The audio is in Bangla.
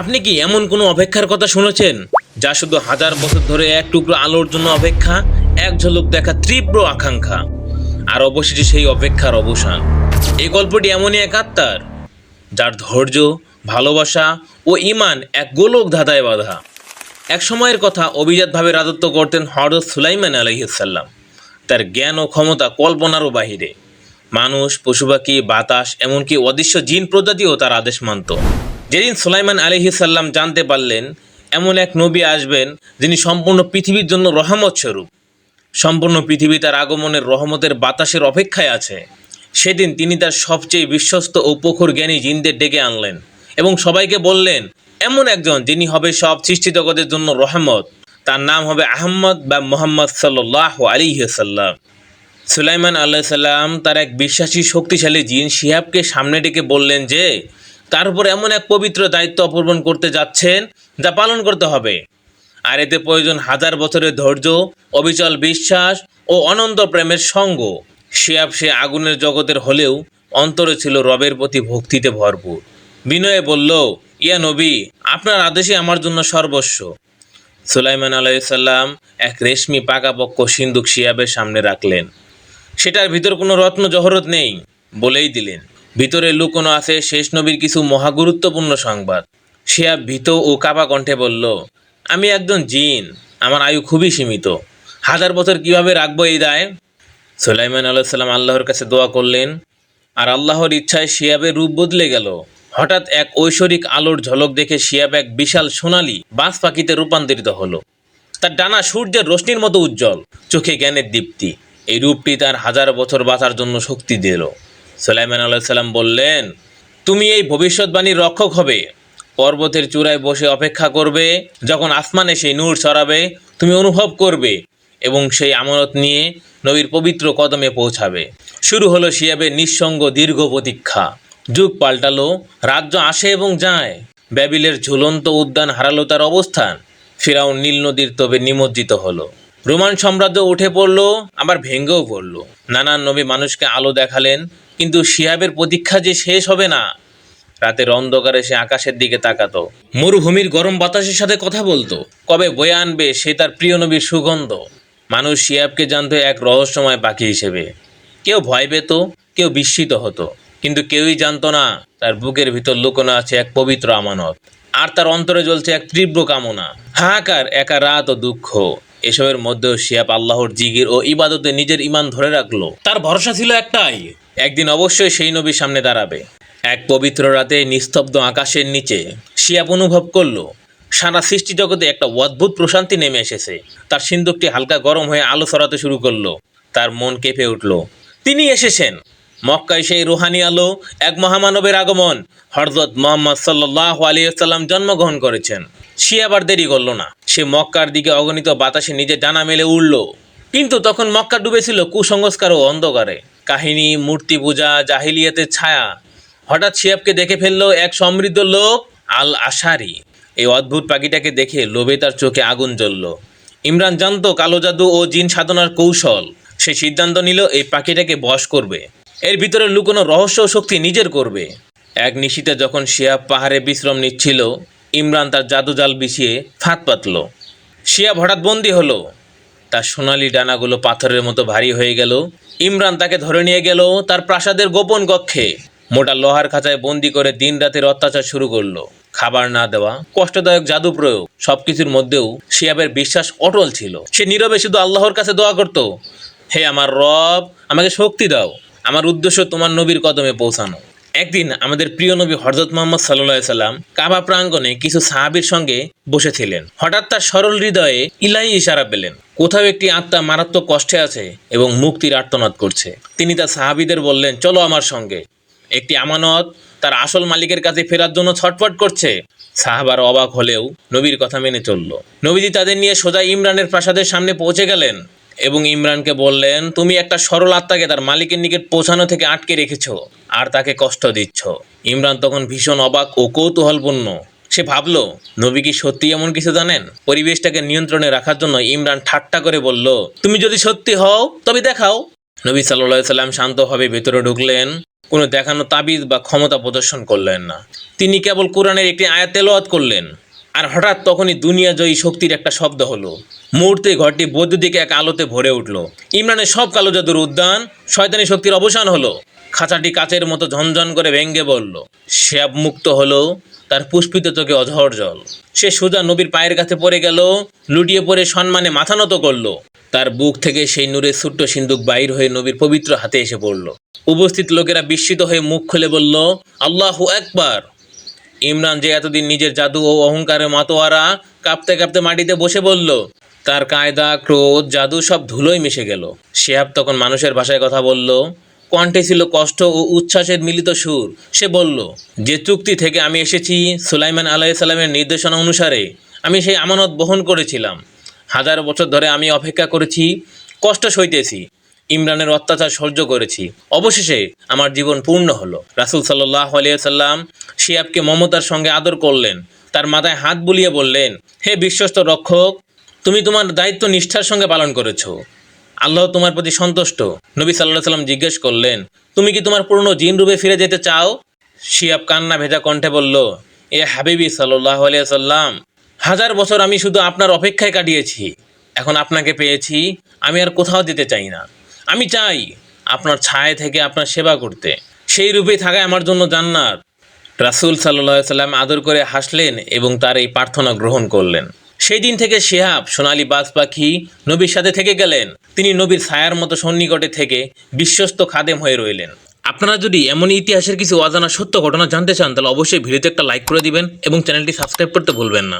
আপনি কি এমন কোনো অপেক্ষার কথা শুনেছেন? যা শুধু হাজার বছর ধরে এক টুকরো আলোর জন্য অপেক্ষা, এক ঝলক দেখা তীব্র আকাঙ্ক্ষা। আর অবশেষে সেই অপেক্ষার অবসান। এই গল্পটি এমনই এক আত্মার, যার ধৈর্য, ভালোবাসা ও ইমান এক গোলক ধাঁধায় বাঁধা। এক সময়ের কথা অভিজাতভাবে রাজত্ব করতেন হরত সুলাইমান আলহিসাল্লাম তার জ্ঞান ও ক্ষমতা কল্পনারও বাহিরে। মানুষ, পশুপাখি, বাতাস, এমনকি অদৃশ্য জিন প্রজাতিও তার আদেশ মানত। যেদিন সুলাইমান আলহিসাল্লাম জানতে পারলেন, এমন এক নবী আসবেন যিনি সম্পূর্ণ পৃথিবীর জন্য রহমত স্বরূপ। সম্পূর্ণ পৃথিবী তার আগমনের রহমতের বাতাসের অপেক্ষায় আছে। সেদিন তিনি তার সবচেয়ে বিশ্বস্ত ও প্রখর জ্ঞানী জিনদের ডেকে আনলেন এবং সবাইকে বললেন, এমন একজন যিনি হবে সব সৃষ্টি জগতের জন্য রহমত। তার নাম হবে আহম্মদ বা মোহাম্মদ সাল্লাহ আলী সাল্লাম। সুলাইমান আল্লাহ সাল্লাম তার এক বিশ্বাসী শক্তিশালী জিন শিহাবকে সামনে ডেকে বললেন যে তার উপর এমন এক পবিত্র দায়িত্ব অপূরণ করতে যাচ্ছেন যা পালন করতে হবে। আর এতে প্রয়োজন হাজার বছরের ধৈর্য, অবিচল বিশ্বাস ও অনন্ত প্রেমের সঙ্গ। শিয়াব সে আগুনের জগতের হলেও অন্তরে ছিল রবের প্রতি ভক্তিতে ভরপুর। বিনয়ে বলল, ইয়া নবী, আপনার আদেশই আমার জন্য সর্বস্ব। সুলাইমান আলাইসাল্লাম এক রেশমি পাকাপক্ষ সিন্দুক শিয়াবের সামনে রাখলেন। সেটার ভিতর কোনো রত্ন জহরত নেই বলেই দিলেন। ভিতরে লুকোনো আছে শেষ নবীর কিছু মহাগুরুত্বপূর্ণ সংবাদ। শিয়াব ভীত ও কাপা কণ্ঠে বলল, আমি একজন জিন, আমার আয়ু খুবই সীমিত। হাজার বছর কীভাবে রাখব এই দায়? সুলাইমান সাল্লাম আল্লাহর কাছে দোয়া করলেন, আর আল্লাহর ইচ্ছায় শিয়াবের রূপ বদলে গেল। হঠাৎ এক ঐশ্বরিক আলোর ঝলক দেখে শিয়াব এক বিশাল সোনালী বাঁশ পাখিতে রূপান্তরিত হলো। তার ডানা সূর্যের রশ্মির মতো উজ্জ্বল, চোখে জ্ঞানের দীপ্তি। এই রূপটি তার হাজার বছর বাঁচার জন্য শক্তি দিল। সুলাইমান সাল্লাম বললেন, তুমি এই ভবিষ্যৎবাণীর রক্ষক হবে। পর্বতের চূড়ায় বসে অপেক্ষা করবে। যখন আসমানে সেই নূর ছড়াবে, তুমি অনুভব করবে এবং সেই আমানত নিয়ে নবীর পবিত্র কদমে পৌঁছাবে। শুরু হলো শিয়াবের নিঃসঙ্গ দীর্ঘ প্রতীক্ষা। যুগ পাল্টালো, রাজ্য আসে এবং যায়। ব্যাবিলের ঝুলন্ত উদ্যান হারালো তার অবস্থান। ফিরাউন নীল নদীর তবে নিমজ্জিত হলো। রোমান সাম্রাজ্য উঠে পড়ল, আবার ভেঙ্গেও পড়ল। নানান নবী মানুষকে আলো দেখালেন, কিন্তু শিয়াবের প্রতীক্ষা যে শেষ হবে না, রাতের অন্ধকারে সে আকাশের দিকে তাকাতো। মরুভূমির গরম বাতাসের সাথে কথা বলতো। কবে বয়ে আনবে সে তার প্রিয় নবীর সুগন্ধ। মানুষ শিয়াবকে জানতো এক রহস্যময় পাখি হিসেবে। কেউ ভয় পেত, কেউ বিস্মিত হতো, কিন্তু কেউই জানতো না, তার বুকের ভিতর লুকোনো আছে এক পবিত্র আমানত। আর তার অন্তরে জ্বলছে এক তীব্র কামনা। হাহাকার, একা রাত ও দুঃখ। এসবের মধ্যেও শিয়াব আল্লাহর জিগির ও ইবাদতে নিজের ইমান ধরে রাখল। তার ভরসা ছিল একটাই। একদিন অবশ্যই সেই নবীর সামনে দাঁড়াবে। এক পবিত্র রাতে নিস্তব্ধ আকাশের নিচে শিয়াব অনুভব করল সারা সৃষ্টি জগতে একটা অদ্ভুত প্রশান্তি নেমে এসেছে। তার সিন্দুকটি হালকা গরম হয়ে আলো ছড়াতে শুরু করল। তার মন কেঁপে উঠল। তিনি এসেছেন। মক্কায় সেই রুহানি আলো এক মহামানবের আগমন। হরজত মোহাম্মদ সাল্লাহ আলিয়াল্লাম জন্মগ্রহণ করেছেন। সে আবার দেরি করল না। সে মক্কার দিকে অগণিত বাতাসে নিজে ডানা মেলে উড়ল। কিন্তু তখন মক্কা ডুবেছিল কুসংস্কার ও অন্ধকারে। কাহিনী, মূর্তি পূজা, জাহিলিয়াতের ছায়া। হঠাৎ শিয়াবকে দেখে ফেলল এক সমৃদ্ধ লোক আল আশারি এই অদ্ভুত পাখিটাকে দেখে লোভে তার চোখে আগুন জ্বলল। ইমরান জানতো কালো জাদু ও জিন সাধনার কৌশল। সে সিদ্ধান্ত নিল এই পাখিটাকে বশ করবে। এর ভিতরে লুকোনো রহস্য শক্তি নিজের করবে। এক নিশিতে যখন শিয়াব পাহাড়ে বিশ্রাম নিচ্ছিল ইমরান তার জাদুজাল বিছিয়ে ফাঁদ পাতল। শিয়া হঠাৎ বন্দি হলো। তার সোনালি ডানাগুলো পাথরের মতো ভারী হয়ে গেল। ইমরান তাকে ধরে নিয়ে গেল তার প্রাসাদের গোপন কক্ষে। মোটা লোহার খাঁচায় বন্দি করে দিন রাতের অত্যাচার শুরু করল। খাবার না দেওয়া, কষ্টদায়ক জাদু প্রয়োগ, সবকিছুর মধ্যেও শিয়াবের বিশ্বাস অটল ছিল। সে নীরবে শুধু আল্লাহর কাছে দোয়া করত, হে আমার রব, আমাকে শক্তি দাও। আমার উদ্দেশ্য তোমার নবীর কদমে পৌঁছানো। একদিন আমাদের প্রিয় নবী হরজত মোহাম্মদ সাল্লাহ সাল্লাম কাবা প্রাঙ্গণে কিছু সাহাবির সঙ্গে বসেছিলেন। হঠাৎ তার সরল হৃদয়ে ইলাই ইশারা পেলেন। কোথাও একটি আত্মা মারাত্মক কষ্টে আছে এবং মুক্তির আর্তনাদ করছে। তিনি তার সাহাবিদের বললেন, চলো আমার সঙ্গে। একটি আমানত তার আসল মালিকের কাছে ফেরার জন্য ছটফট করছে। সাহাবার অবাক হলেও নবীর কথা মেনে চলল। নবীজি তাদের নিয়ে সোজা ইমরানের প্রাসাদের সামনে পৌঁছে গেলেন। এবং ইমরানকে বললেন, তুমি একটা সরল আত্মাকে তার মালিকের নিকট পৌঁছানো থেকে আটকে রেখেছ আর তাকে কষ্ট দিচ্ছ। ইমরান তখন ভীষণ অবাক ও কৌতূহলপূর্ণ। সে ভাবলো, নবী কি সত্যি এমন কিছু জানেন? পরিবেশটাকে নিয়ন্ত্রণে রাখার জন্য ইমরান ঠাট্টা করে বলল, তুমি যদি সত্যি হও, তবে দেখাও। নবী সাল্লাহ সাল্লাম শান্তভাবে ভেতরে ঢুকলেন, কোনো দেখানো তাবিজ বা ক্ষমতা প্রদর্শন করলেন না। তিনি কেবল কোরআনের একটি আয়াত তেলাওয়াত করলেন। আর হঠাৎ তখনই দুনিয়াজয়ী শক্তির একটা শব্দ হলো। মুহূর্তে ঘরটি বৈদ্যুতিক এক আলোতে ভরে উঠল। ইমরানের সব কালো জাদুর উদ্যান শয়তানি শক্তির অবসান হলো। খাঁচাটি কাচের মতো ঝনঝন করে ভেঙ্গে বলল, শ্যাব মুক্ত হলো, তার পুষ্পিত চোখে অঝর জল। সে সোজা নবীর পায়ের কাছে পড়ে গেল, লুটিয়ে পড়ে সম্মানে মাথা নত করল। তার বুক থেকে সেই নূরের ছোট্ট সিন্দুক বাইর হয়ে নবীর পবিত্র হাতে এসে পড়ল। উপস্থিত লোকেরা বিস্মিত হয়ে মুখ খুলে বলল, আল্লাহু একবার ইমরান যে এতদিন নিজের জাদু ও অহংকারের মাতোয়ারা কাঁপতে কাঁপতে মাটিতে বসে বলল, তার কায়দা, ক্রোধ, জাদু সব ধুলোয় মিশে গেল। শেহাব তখন মানুষের ভাষায় কথা বলল, কণ্ঠে ছিল কষ্ট ও উচ্ছ্বাসের মিলিত সুর। সে বলল, যে চুক্তি থেকে আমি এসেছি সুলাইমান আলাইসাল্লামের নির্দেশনা অনুসারে, আমি সেই আমানত বহন করেছিলাম। হাজার বছর ধরে আমি অপেক্ষা করেছি, কষ্ট সইতেছি, ইমরানের অত্যাচার সহ্য করেছি। অবশেষে আমার জীবন পূর্ণ হলো। রাসুল সাল্লাহ আলিয়াল্লাম শিয়াবকে মমতার সঙ্গে আদর করলেন। তার মাথায় হাত বুলিয়ে বললেন, হে বিশ্বস্ত রক্ষক, তুমি তোমার দায়িত্ব নিষ্ঠার সঙ্গে পালন করেছ। আল্লাহ তোমার প্রতি সন্তুষ্ট। নবী সাল্লাহ সাল্লাম জিজ্ঞেস করলেন, তুমি কি তোমার পুরনো জিন রূপে ফিরে যেতে চাও? শিয়াব কান্না ভেজা কণ্ঠে বলল, এ হাবিবি সাল্লাহ আলিয়াল্লাম হাজার বছর আমি শুধু আপনার অপেক্ষায় কাটিয়েছি। এখন আপনাকে পেয়েছি, আমি আর কোথাও যেতে চাই না। আমি চাই আপনার ছায়া থেকে আপনার সেবা করতে। সেই রূপে থাকায় আমার জন্য জান্নাত। রাসুল সাল্লাহ সাল্লাম আদর করে হাসলেন এবং তার এই প্রার্থনা গ্রহণ করলেন। সেই দিন থেকে শেহাব, সোনালী বাজ পাখি নবীর সাথে থেকে গেলেন। তিনি নবীর ছায়ার মতো সন্নিকটে থেকে বিশ্বস্ত খাদেম হয়ে রইলেন। আপনারা যদি এমন ইতিহাসের কিছু অজানা সত্য ঘটনা জানতে চান, তাহলে অবশ্যই ভিডিওতে একটা লাইক করে দিবেন এবং চ্যানেলটি সাবস্ক্রাইব করতে ভুলবেন না।